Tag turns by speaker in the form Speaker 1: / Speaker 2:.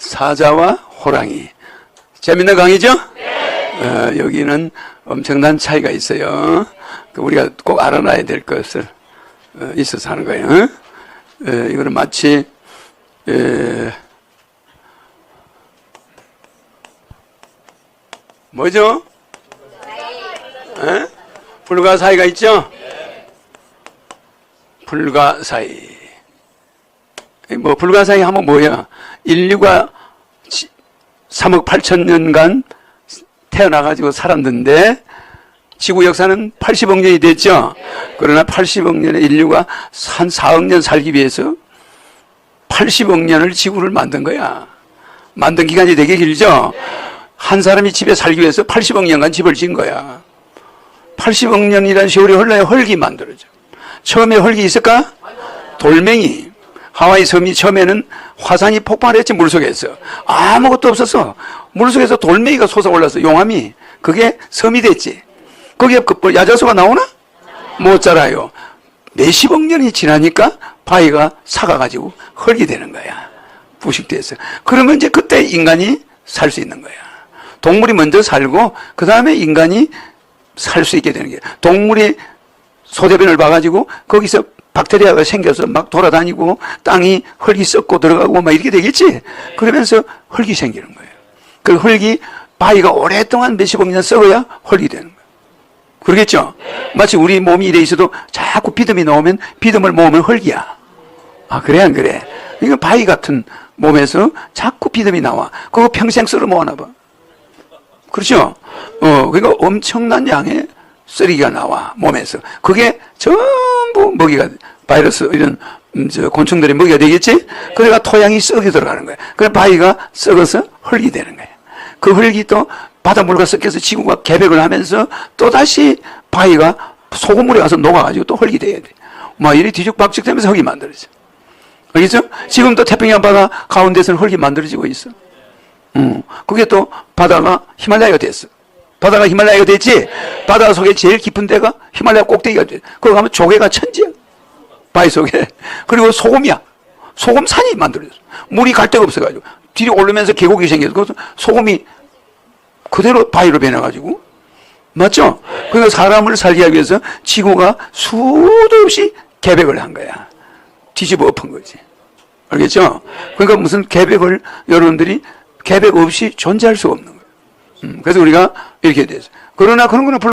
Speaker 1: 사자와 호랑이. 재밌는 강의죠? 어, 여기는 엄청난 차이가 있어요. 그 우리가 꼭 알아놔야 될 것을 어, 있어서 하는 거예요. 어? 에, 이거는 마치 에, 뭐죠? 에? 불가사의가 있죠? 불가사의. 뭐 불가사의 하면 뭐야? 인류가 3억 8천 년간 태어나가지고 살았는데 지구 역사는 80억 년이 됐죠. 그러나 80억 년의 인류가 한 4억 년 살기 위해서 80억 년을 지구를 만든 거야. 만든 기간이 되게 길죠. 한 사람이 집에 살기 위해서 80억 년간 집을 지은 거야. 80억 년이라는 세월이 흘러야 헐기 만들어져. 처음에 헐기 있을까? 돌멩이. 하와이 섬이 처음에는 화산이 폭발했지 물속에서. 아무것도 없었어 물속에서 돌멩이가 솟아올라서 용암이 그게 섬이 됐지. 거기에 그 야자수가 나오나? 못 자라요. 몇십억 년이 지나니까 바위가 사가가지고 흙이 되는 거야. 부식돼서. 그러면 이제 그때 인간이 살 수 있는 거야. 동물이 먼저 살고 그 다음에 인간이 살 수 있게 되는 거야 동물이 소대변을 봐가지고 거기서 박테리아가 생겨서 막 돌아다니고 땅이 흙이 썩고 들어가고 막 이렇게 되겠지. 그러면서 흙이 생기는 거예요. 그 흙이 바위가 오랫동안 몇십억 년 썩어야 흙이 되는 거예요. 그러겠죠? 마치 우리 몸이 이래 있어도 자꾸 비듬이 나오면 비듬을 모으면 흙이야. 아, 그래, 안 그래? 이거 바위 같은 몸에서 자꾸 비듬이 나와. 그거 평생 쓸어 모아놔 봐. 그렇죠? 어, 그러니까 엄청난 양의 쓰레기가 나와, 몸에서. 그게 전부 먹이가, 바이러스, 이런, 음, 저, 곤충들이 먹이가 되겠지? 그래가 토양이 썩이 들어가는 거야. 그래, 바위가 썩어서 흙이 되는 거야. 그 흙이 또 바닷물과 섞여서 지구가 개백을 하면서 또다시 바위가 소금물에 가서 녹아가지고 또 흙이 돼야 돼. 막 이리 뒤죽박죽 되면서 흙이 만들어져. 알겠죠? 지금도 태평양 바다 가운데서는 흙이 만들어지고 있어. 음, 그게 또 바다가 히말라야가 됐어. 바다가 히말라야가 됐지? 바다 속에 제일 깊은 데가 히말라야 꼭대기가 돼. 거기 가면 조개가 천지야. 바위 속에. 그리고 소금이야. 소금 산이 만들어졌어. 물이 갈 데가 없어가지고. 뒤로 오르면서 계곡이 생겨서 그것은 소금이 그대로 바위로 변해가지고. 맞죠? 그러니까 사람을 살게 하기 위해서 지구가 수도 없이 계백을 한 거야. 뒤집어 엎은 거지. 알겠죠? 그러니까 무슨 계백을 여러분들이 계백 없이 존재할 수 없는 거예요. 음, 그래서 우리가 이렇게 돼서. 그러나 그런 거는